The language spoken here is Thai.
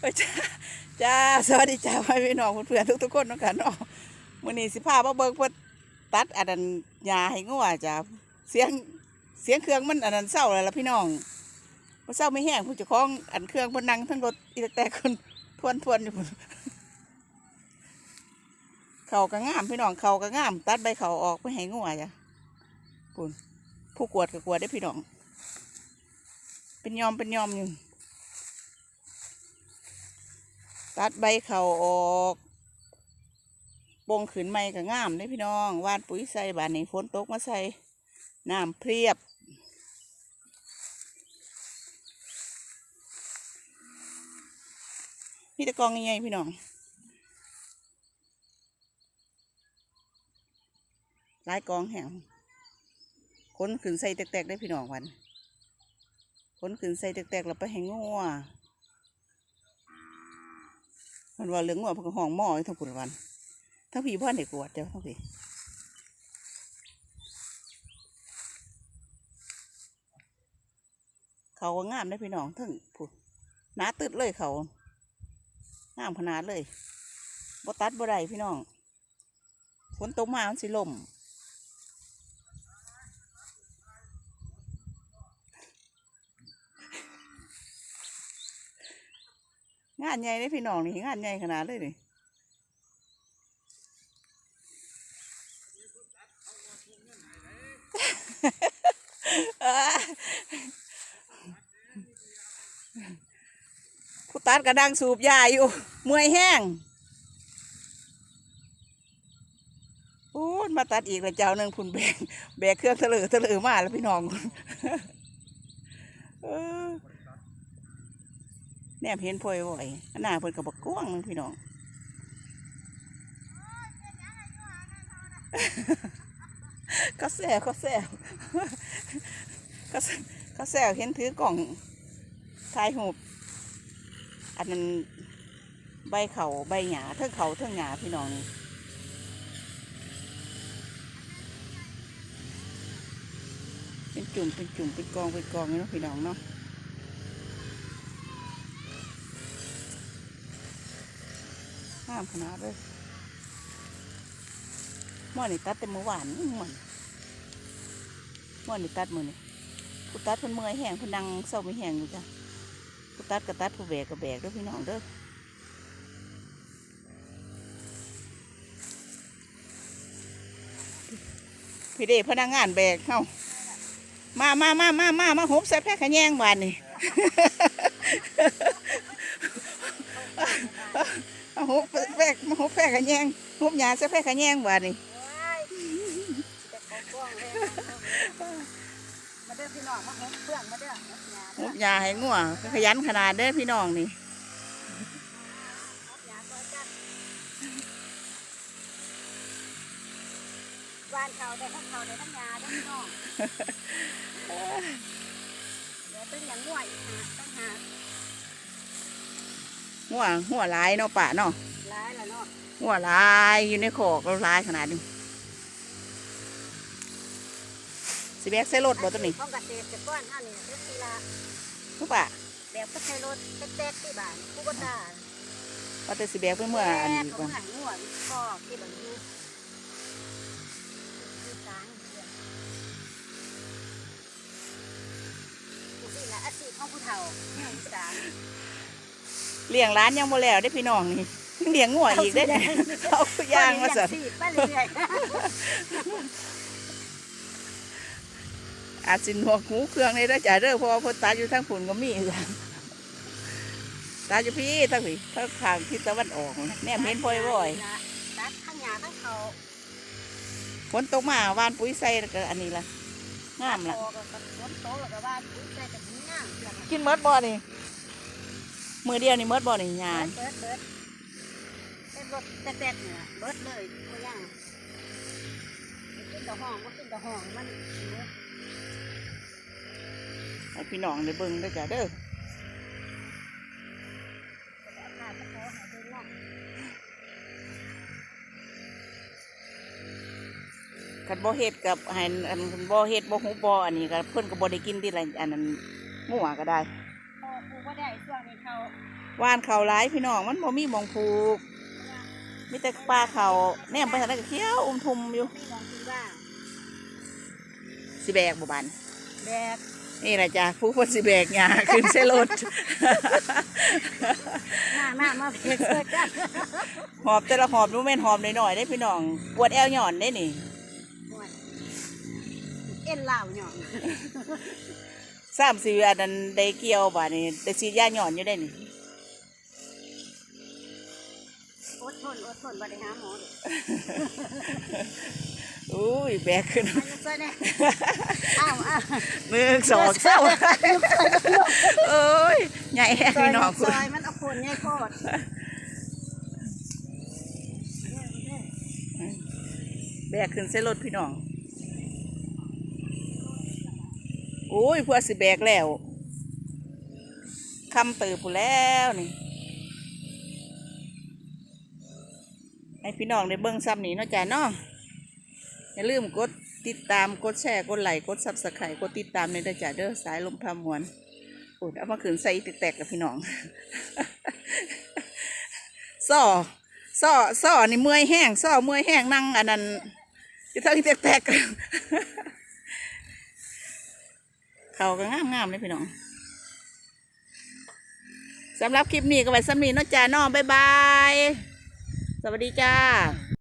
เอ้ยจ้าจ้าสวัสดีจ้าพี่น้องเพื่อนๆทุกๆคนเนาะกันเนาะมื้อนี้สิพามาเบิ่งเพิ่นตัดอันนั้นหญ้าให้งัวจ้าเสียงเสียงเครื่องมันอันนั้นเศร้าแล้วล่ะพี่น้องบ่เศร้าไม่แห้งผู้เจ้าของอันเครื่องเพิ่นนั่งทั้งรถอีแต่คนทวนทวนอยู่พุ่นเขาก็งามพี่น้องเขาก็งาม ตัดใบเขาออกไปให้งัวจ้ะปุ่นผู้กวดก็กวดได้พี่น้อง เป็นยอมเป็นยอมอยู่ ตัดใบเขาออกปงขืนไม้ก็งามเลยพี่น้อง วานปุ๋ยใส่บานนี้ฝนตกมาใส่น้ำเพียบ พี่ตะกองยังไงพี่น้องหลายกองแห้งขนขึ้นใส่แตกๆได้พี่น้องวัน ขนขึ้นใส่แตกๆแล้วไปให้งัวมันว่าเหลืองว่าเพกห้องหม้อทั้งผุนวันทั้งผีพ่อเด็กกวดเจ้าทั้งผีเขาก็งามได้พี่น้องทั้งผุนหนาตึดเลยเขางามขนาดเลยบ่ตัดบ่ได้พี่น้องฝนตกมามันสิลม งานใหญ่ได้อพี่น้องนี่งานใหญ่ขนาดเลยนี่ผู้ตัดกระดังสูบยาอยู่เมื่อยแห้งโอ้มาตัดอีกแล้วเจ้าหนึ่งพุ่นแบกแบกเครื่องเถลือเถลือมาแล้วพี่น้องเออ แนมเห็นพลอยบ่อยหน้าเพิ่นกับบักก้วางมึงพี่น้องก็แซวก็แซวก็แซวก็แซวเห็นถือกล่องถ่ายหูอันนั้นใบเขาใบหยาเทิงเขาเทิงหยาพี่น้องเป็นจุ่มเป็นจุ่มเป็นกองเป็นกองเนาะพี่น้องเนาะามขนาดเลยมื่อนี่ตัดแต่เมื่อวานมื่อนมื่อนี่ตัดมือนี่ผู้ตัดเพิ่นเมื่อยแห้งเพิ่นดังเศร้าไม่แห้งอยู่จ้ะผู้ตัดก็ตัดผู้แบกก็แบกด้วยพี่น้องเด้อพี่เดพนักงานแบกเข้ามามามามามามาหบใส่แพร่ขยงบานนี่ มา หบแพร่มาหบแพร่ขะแยงหบหยาใส่แพร่ขะแยงบานนี่มาเด้อพี่น้องมาหงเพื่อนมาเด้อหบหยาให้งัวขยันขนาดเด้อพี่น้องนี่บ้านเขาได้ทั้งเขาได้ทั้งยาได้พี่น้องเดี๋ยวเป็นอย่างง่วยอีกหาตั้งหา งัวงัวหลายเนาะป่าเนาะร้ายละเนาะหัวลายอยู่ในโขกเราลายขนาดนี้สิแบกใส่รถบ่ตัวนี้ห้องเกษตรแต่ก้อนเท่านี้เด้อทีละทุกปะแบบก็ใช้รถแตกๆที่บ้านผู้บ่ตาว่าแต่สิแบกไปเมื่ออันนี้เขาก่อนหันง่วยก็ที่แบบอยู่ที่กลางเดือนนี่แหละอาชีพของผู้เฒ่าอีสาน เลี้ยงร้านยังบ่แล้วได้อพี่น้องนี่เลี้ยงงัวอีกได้อเนี่ยเอาย่างมาสั่นไปเรื่อยอาจสิหนวกหูเครื่องในเด้อจ่าเด้อเพราะว่าเพนตาอยู่ทางฝุ่นก็มีจ้ะตาอยู่พี่ทั้งพี่ทั้งทางทิศตะวันออกแนมเห็นพ่อยบ่อยตัดทั้งหญ้าทั้งเขาฝนตกมาวานปุ๋ยใส่แล้วก็อันนี้ล่ะงามล่ะโตก็ก็ฝนโตแล้วก็ว่าปุ๋ยใส่แต่ถุงย่างเดี๋ยวกินเมดบ่นี่ มือเดียวนี่เมิดบ่อนี่งานเบิดเบิดเป็นรถแตกเนี่ยเบิดเลยบ่ย่างขึ้นดอกห้องบ่ขึ้นดอกห้องมันให้พี่น้องได้เบิ่งเด้อจ้าเด้อขันบ่เฮ็ดกับห้อันบ่เฮ็ดบ่ฮู้บ่อันนี้ก็เพิ่นก็บ่ได้กินที่ละอันนั้นมู่วก็ได้ ช่วงนี้เขาวานเขาหลายพี่น้องมันบ่มีหมองผูกมีแต่ปลาเขาแนมไปทางนั้นก็เขียวอุ้มทุมอยู่ไม่ลองคิดว่าสิแบกบ่บันแบกนี่แหละจ้ะผู้คนสิแบกหญ้าขึ้นเสรถ มามามาเพื่อกันหอบแต่ละหอบรู้แม่นหอบหน่อยๆได้พี่น้องปวดแอวหย่อนได้นี่เอ็นเหล่าหย่อน สามสี่อันนั้นได้เกี่ยวบ่านี่ได้สีดยาหย่อนอยู่ได้นี่อดทนอดทนบ่ได้หาหมอเด้ออุ้ยแบกขึ้นอายุซอยแน่อ้าวอ้าวหนึ่งสองสามเอ้ยใหญ่แฮะซอยพี่น้องซอยมันเอาคนใหญ่โคตรแบกขึ้นเส้นรถพี่น้อง โอ้ยเพื่อสิแบกแล้วคำเตือผู้แล้วนี่ให้พี่น้องได้เบิ่งซ้ำนี้เนาะจ้ะเนาะอย่าลืมกดติดตามกดแชร์กดไลค์กดซับสไครต์กดติดตามในเด้อจ้ะเด้อสายลมพามวลโอ้ยเอามาขืนใส่แตกๆกับพี่น้องซ่อซ่อซ่อนี่เมื่อยแห้งซ่อเมื่อยแห้งนั่งอันนั้นอยู่ทั้งแตกๆ เขาก็งามงามๆเลยพี่น้องสำหรับคลิปนี้ก็ไว้สำนีเนาะจ้าน้องบ๊ายบาย สวัสดีจ้า